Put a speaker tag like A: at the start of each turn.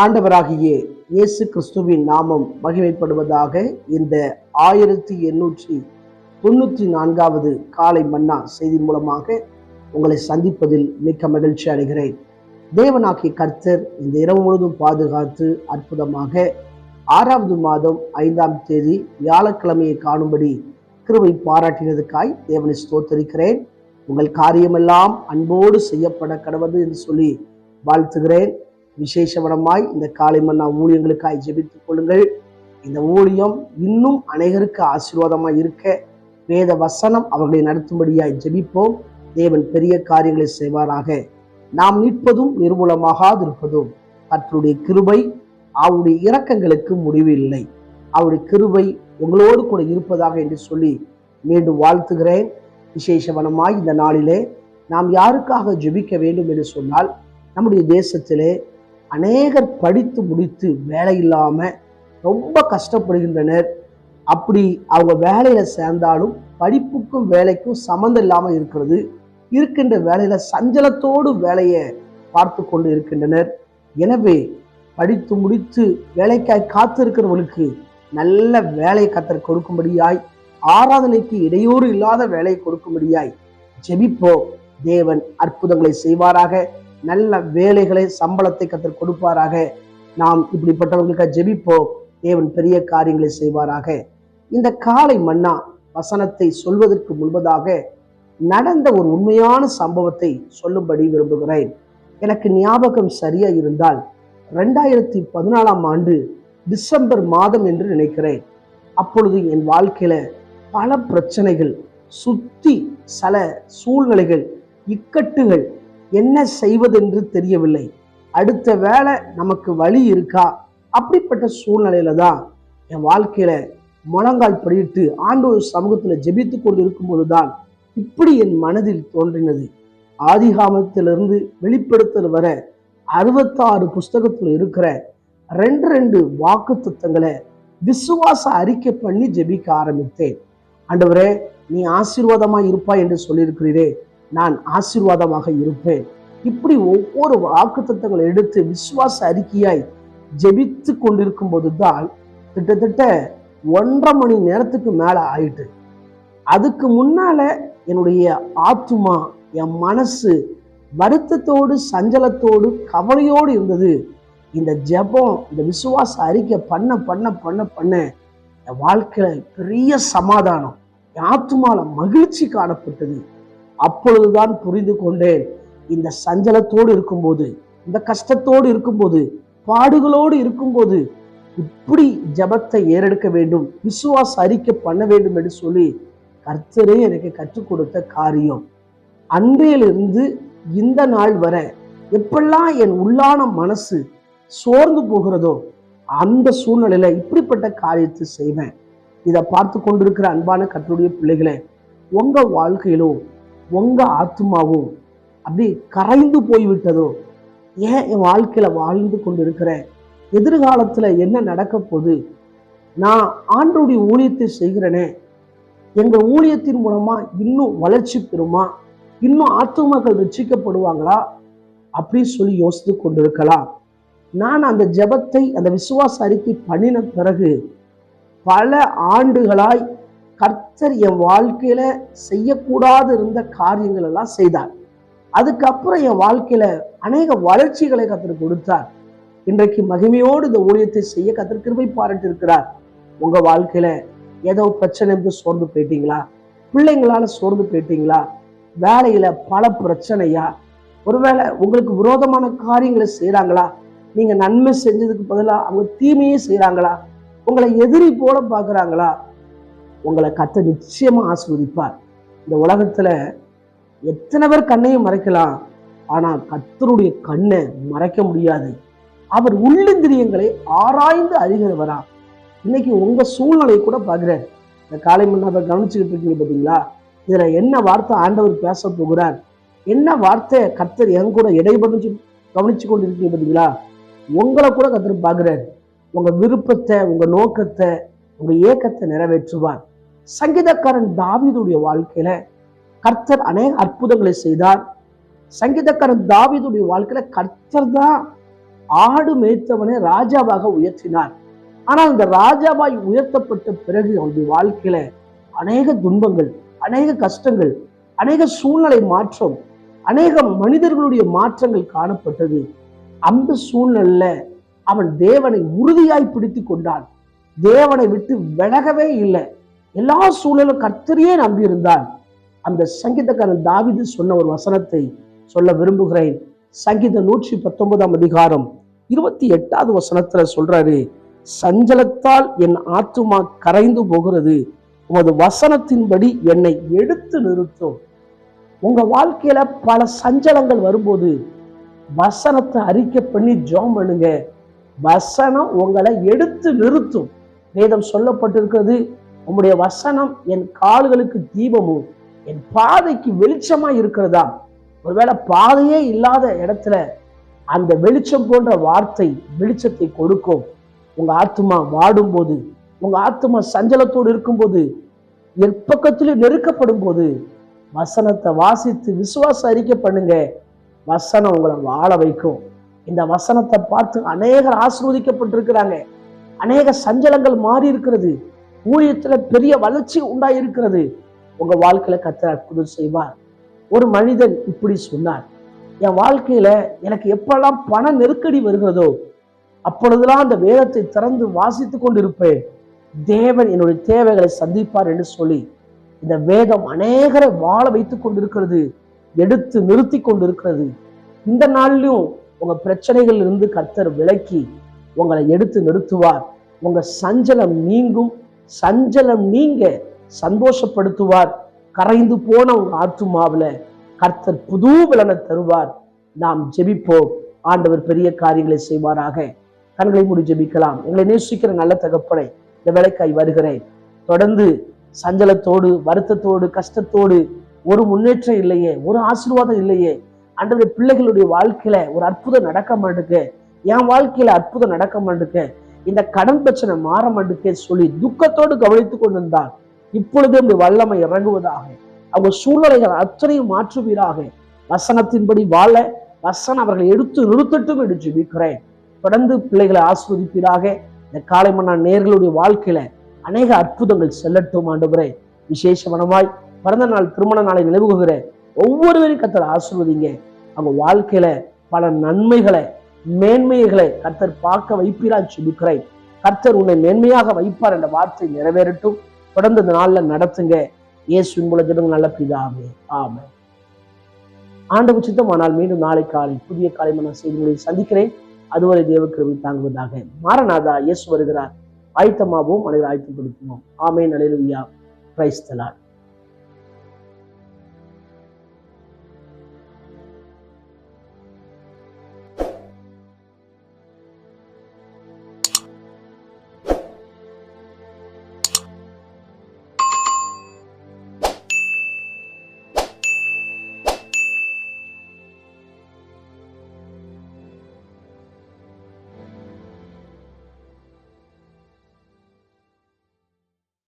A: ஆண்டவராகிய இயேசு கிறிஸ்துவின் நாமம் மகிமைப்படுவதாக இந்த ஆயிரத்தி எண்ணூற்றி தொண்ணூற்றி நான்காவது காலை மன்னா செய்தி மூலமாக உங்களை சந்திப்பதில் மிக்க மகிழ்ச்சி அடைகிறேன். தேவனாகிய கர்த்தர் இந்த இரவு முழுவதும் பாதுகாத்து அற்புதமாக ஆறாவது மாதம் ஐந்தாம் தேதி வியாழக்கிழமையை காணும்படி கிருவை பாராட்டினதுக்காய் தேவனை ஸ்தோத்தரிக்கிறேன். உங்கள் காரியமெல்லாம் அன்போடு செய்யப்பட கடவுது என்று சொல்லி வாழ்த்துகிறேன். விசேஷவனமாய் இந்த காலை மன்னா ஊழியங்களுக்காய் ஜெபித்துக் கொள்ளுங்கள். இந்த ஊழியம் இன்னும் அநேகருக்கு ஆசீர்வாதமாய் இருக்க வேத வசனம் அவர்களை நடத்தும்படியாய் ஜெபிப்போம். தேவன் பெரிய காரியங்களை செய்வாராக. நாம் நிற்பதும் நிர்மூலமாகாதிருப்பதும் கர்த்தருடைய கிருபை அவருடைய இரக்கங்களுக்கு முடிவு இல்லை அவருடைய கிருபை உங்களோடு கூட இருப்பதாக என்று சொல்லி மீண்டும் வாழ்த்துகிறேன். விசேஷவனமாய் இந்த நாளிலே நாம் யாருக்காக ஜெபிக்க வேண்டும் என்று சொன்னால் நம்முடைய தேசத்திலே அநேகர் படித்து முடித்து வேலை இல்லாமல் ரொம்ப கஷ்டப்படுகின்றனர். அப்படி அவங்க வேலையில் சேர்ந்தாலும் படிப்புக்கும் வேலைக்கும் சம்மந்தம் இல்லாமல் இருக்கிறது. இருக்கின்ற வேலையில சஞ்சலத்தோடு வேலையை பார்த்து கொண்டு இருக்கின்றனர். எனவே படித்து முடித்து வேலைக்காய் காத்திருக்கிறவர்களுக்கு நல்ல வேலையை கத்தர் கொடுக்கும்படியாய் ஆராதனைக்கு இடையூறு இல்லாத வேலையை கொடுக்கும்படியாய் ஜெபிப்போ தேவன் அற்புதங்களை செய்வாராக. நல்ல வேலைகளை சம்பளத்தை கத்தர் கொடுப்பாராக. நாம் இப்படிப்பட்டவர்களுக்கு ஜெபிப்போம். தேவன் பெரிய காரியங்களை செய்வாராக. இந்த காலை மன்னா வசனத்தை சொல்வதற்கு முன்பதாக நடந்த ஒரு உண்மையான சம்பவத்தை சொல்லும்படி விரும்புகிறேன். எனக்கு ஞாபகம் சரியா இருந்தால் ரெண்டாயிரத்தி பதினாலாம் ஆண்டு டிசம்பர் மாதம் என்று நினைக்கிறேன். அப்பொழுது என் வாழ்க்கையில பல பிரச்சனைகள் சுத்தி சில சூழ்நிலைகள் இக்கட்டுகள் என்ன செய்வதென்று தெரியவில்லை. அடுத்த வேலை நமக்கு வழி இருக்கா? அப்படிப்பட்ட சூழ்நிலையில தான் என் வாழ்க்கையில முழங்கால் படியிட்டு ஆண்டோர் சமூகத்துல ஜெபித்து கொண்டு இருக்கும்போது தான் இப்படி என் மனதில் தோன்றினது. ஆதிகாமத்திலிருந்து வெளிப்படுத்தல் வர அறுபத்தாறு புஸ்தகத்துல இருக்கிற ரெண்டு ரெண்டு வாக்கு தத்துவங்களை விசுவாச அறிக்கை பண்ணி ஜெபிக்க ஆரம்பித்தேன். ஆண்டவரே நீ ஆசீர்வாதமா இருப்பாய் என்று சொல்லியிருக்கிறீரே. நான் ஆசீர்வாதமாக இருப்பேன். இப்படி ஒவ்வொரு வாக்கு எடுத்து விசுவாச அறிக்கையாய் ஜெபித்து கொண்டிருக்கும் போதுதான் கிட்டத்தட்ட ஒன்றரை மணி நேரத்துக்கு மேல ஆயிட்டு. அதுக்கு முன்னால என்னுடைய ஆத்துமா என் மனசு வருத்தத்தோடு சஞ்சலத்தோடு கவலையோடு இருந்தது. இந்த ஜெபம் இந்த விசுவாச அறிக்கை பண்ண பண்ண பண்ண பண்ண என் வாழ்க்கையில பெரிய சமாதானம் என் ஆத்துமால மகிழ்ச்சி காணப்பட்டது. அப்பொழுதுதான் புரிந்து கொண்டேன். இந்த சஞ்சலத்தோடு இருக்கும்போது இந்த கஷ்டத்தோடு இருக்கும்போது பாடுகளோடு இருக்கும்போது இப்படி ஜபத்தை ஏறெடுக்க வேண்டும் விசுவாச அறிக்கை பண்ண வேண்டும் என்று சொல்லி கர்த்தரே எனக்கு கற்றுக் கொடுத்த காரியம். அன்றையிலிருந்து இந்த நாள் வர எப்பெல்லாம் என் உள்ளான மனசு சோர்ந்து போகிறதோ அந்த சூழ்நிலையில இப்படிப்பட்ட காரியத்தை செய்வேன். இதை பார்த்து கொண்டிருக்கிற அன்பான கற்றுடைய பிள்ளைகளை உங்க வாழ்க்கையிலும் உங்க ஆத்மாவும் அப்படி கரைந்து போய்விட்டதோ? ஏன் என் வாழ்க்கையில் வாழ்ந்து கொண்டு இருக்கிறேன் என்ன நடக்க போகுது? நான் ஆண்டோடைய ஊழியத்தை செய்கிறேனே. எங்கள் ஊழியத்தின் மூலமாக இன்னும் வளர்ச்சி பெறுமா? இன்னும் ஆத்துமாக்கள் ரசிக்கப்படுவாங்களா அப்படின்னு சொல்லி யோசித்து கொண்டிருக்கலாம். நான் அந்த ஜெபத்தை அந்த விசுவாச அறிக்கை பண்ணின பிறகு பல ஆண்டுகளாய் கர்த்தர் என் வாழ்க்கையில செய்யக்கூடாது இருந்த காரியங்கள் எல்லாம் செய்தார். அதுக்கப்புறம் என் வாழ்க்கையில அநேக வளர்ச்சிகளை கத்தர் கொடுத்தார். இன்றைக்கு மகிமையோடு இந்த ஊழியத்தை செய்ய கத்தர் கிருபை பாராட்டி இருக்கிறார் உங்க வாழ்க்கையில ஏதோ பிரச்சனை என்று சோர்ந்து போயிட்டீங்களா? பிள்ளைங்களால சோர்ந்து போயிட்டீங்களா? வேலையில பல பிரச்சனையா? ஒருவேளை உங்களுக்கு விரோதமான காரியங்களை செய்கிறாங்களா நீங்க நன்மை செஞ்சதுக்கு பதிலாக அவங்க தீமையே செய்கிறாங்களா உங்களை எதிரி போல பார்க்கறாங்களா? உங்களை கத்த நிச்சயமா ஆசீர்வதிப்பார். இந்த உலகத்துல எத்தனை பேர் கண்ணையும் மறைக்கலாம் ஆனா கத்தருடைய கண்ணை மறைக்க முடியாது. அவர் உள்ளிந்திரியங்களை ஆராய்ந்து அறிகிறவரா. இன்னைக்கு உங்க சூழ்நிலையை கூட பார்க்குறார். இந்த காலை முன்னாக கவனிச்சுக்கிட்டு இருக்கீங்க பார்த்தீங்களா இதில் என்ன வார்த்தை ஆண்டவர் பேச போகிறார்? என்ன வார்த்தை கர்த்தர் என் கூட இடைபடிச்சு கவனிச்சு கொண்டு இருக்கீங்க பார்த்தீங்களா உங்களை கூட கத்தர் பார்க்கிறார். உங்க விருப்பத்தை உங்க நோக்கத்தை உங்க ஏக்கத்தை நிறைவேற்றுவார். சங்கீதக்காரன் தாவிதுடைய வாழ்க்கையில கர்த்தர் அநேக அற்புதங்களை செய்தார். சங்கீதக்காரன் தாவிதுடைய வாழ்க்கையில கர்த்தர் தான் ஆடு மேய்த்தவனை ராஜாவாக உயர்த்தினார். ஆனால் இந்த ராஜாவாய் உயர்த்தப்பட்ட பிறகு அவருடைய வாழ்க்கையில அநேக துன்பங்கள் அநேக கஷ்டங்கள் அநேக சூழ்நிலை மாற்றம் அநேக மனிதர்களுடைய மாற்றங்கள் காணப்பட்டது. அந்த சூழ்நிலையில அவன் தேவனை உறுதியாய் பிடித்து கொண்டான். தேவனை விட்டு விலகவே இல்லை. எல்லா சூழலும் கர்த்தரையே நம்பியிருந்தான் அந்த சங்கீதக்காரன் தாவிது சொன்ன ஒரு வசனத்தை சொல்ல விரும்புகிறேன். சங்கீத நூற்றி பத்தொன்பதாம் அதிகாரம் இருபத்தி எட்டாவது வசனத்துல சொல்றாரு சஞ்சலத்தால் என் ஆத்துமா கரைந்து போகிறது. உமது வசனத்தின்படி என்னை எடுத்து நிறுத்தும். உங்க வாழ்க்கையில பல சஞ்சலங்கள் வரும்போது வசனத்தை அறிக்கை பண்ணி ஜோம் பண்ணுங்க. வசனம் உங்களை எடுத்து நிறுத்தும். வேதம் சொல்லப்பட்டிருக்கிறது. உம்முடைய வசனம் என் கால்களுக்கு தீபமும் என் பாதைக்கு வெளிச்சமா இருக்கிறதா? ஒருவேளை பாதையே இல்லாத இடத்துல அந்த வெளிச்சம் போன்ற வார்த்தை வெளிச்சத்தை கொடுக்கும். உங்க ஆத்மா வாடும் போது உங்க ஆத்மா சஞ்சலத்தோடு இருக்கும்போது எப்பக்கத்திலும் நெருக்கப்படும் போது வசனத்தை வாசித்து விசுவாச அறிக்கை பண்ணுங்க. வசனம் உங்களை வாழ வைக்கும். இந்த வசனத்தை பார்த்து அநேகர் ஆசிர்வதிக்கப்பட்டிருக்கிறாங்க. அநேக சஞ்சலங்கள் மாறி இருக்கிறது ஊழியத்துல பெரிய வளர்ச்சி உண்டாயிருக்கிறது. உங்க வாழ்க்கையில கத்தர் அற்புதம் செய்வார். ஒரு மனிதன் இப்படி சொன்னார். என் வாழ்க்கையில எனக்கு எப்பெல்லாம் பண நெருக்கடி வருகிறதோ அப்பொழுதெல்லாம் அந்த வேதத்தை திறந்து வாசித்து கொண்டிருப்பேன். தேவன் என்னுடைய தேவைகளை சந்திப்பார் என்று சொல்லி இந்த வேதம் அநேகரை வாழ வைத்துக் கொண்டிருக்கிறது. எடுத்து நிறுத்தி கொண்டிருக்கிறது. இந்த நாளிலும் உங்க பிரச்சனைகள் இருந்து கர்த்தர் விலக்கி உங்களை எடுத்து நிறுத்துவார். உங்க சஞ்சலம் நீங்கும். சஞ்சலம் நீங்க சந்தோஷப்படுத்துவார். கரைந்து போன உங்கள் ஆத்துமாவுல கர்த்தர் புது பலனை தருவார். நாம் ஜெபிப்போம். ஆண்டவர் பெரிய காரியங்களை செய்வாராக. கண்களை மூடி ஜெபிக்கலாம். எங்களை நேசிக்கிற நல்ல தகப்பனை இந்த வேலைக்காய் வருகிறேன். தொடர்ந்து சஞ்சலத்தோடு வருத்தத்தோடு கஷ்டத்தோடு ஒரு முன்னேற்றம் இல்லையே ஒரு ஆசீர்வாதம் இல்லையே. அன்றைய பிள்ளைகளுடைய வாழ்க்கையில ஒரு அற்புதம் நடக்க மாட்டேங்க என் வாழ்க்கையில அற்புதம் நடக்க மாட்டுக்கு இந்த கடன் பிரச்சனை மாற மாட்டுக்கே சொல்லி துக்கத்தோடு கவனித்துக் கொண்டிருந்தால் இப்பொழுது இந்த வல்லமை இறங்குவதாக அவங்க சூழ்நிலைகள் அத்தனையும் மாற்றுவீராக. வசனத்தின்படி வாழ வசனம் அவர்களை எடுத்து நிறுத்தட்டும் என்று ஜெபிக்கிறேன். தொடர்ந்து பிள்ளைகளை ஆஸ்வதிப்பீராக இந்த காலை மன்னா நேர்களுடைய வாழ்க்கையில அநேக அற்புதங்கள் செல்லட்டும் ஆண்டுகிறேன் விசேஷமனமாய் பிறந்த நாள் திருமண நாளை நினைவுகிற ஒவ்வொருவரையும் கத்தர் ஆசிர்வதிங்க. அவங்க வாழ்க்கையில பல நன்மைகளை மேன்மைகளை கர்த்தர் பார்க்க வைப்பீரா சொல்லிக்கிறேன் கர்த்தர் உன்னை மேன்மையாக வைப்பார் என்ற வார்த்தை நிறைவேறட்டும். தொடர்ந்து இந்த நாள்ல நடத்துங்க. இயேசுவின் மூலம் நல்ல பிதாமே ஆமே ஆண்டவர் சித்தமானால் மீண்டும் நாளை காலை புதிய காலை மன செய்திகளை சந்திக்கிறேன். அதுவரை தேவக்கிரமி தாங்குவதாக மாரநாதா இயேசு வருகிறார். ஆயத்தமாகவும் அனைவரும் ஆயத்தப்படுத்துவோம். ஆமே நலையிலுயா கிரைஸ்தலான்